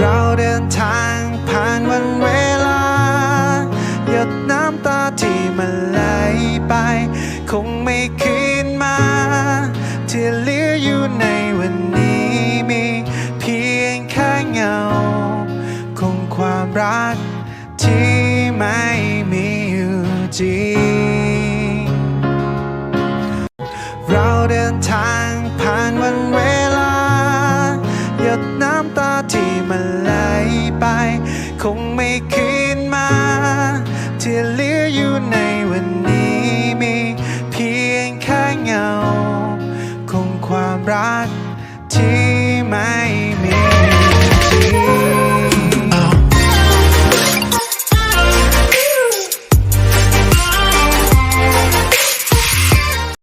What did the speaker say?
เราเดินทางผ่านวันเวลา หยดน้ำตาที่มันไหลไป คงไม่คืนมา ที่เหลืออยู่ในวันนี้มีเพียงแค่เงา คงความรักที่ไม่มีอยู่จริง เราเดินทาง คงไม่คืนมา ที่เหลืออยู่ในวันนี้มีเพียงแค่เงา คงความรักที่ไม่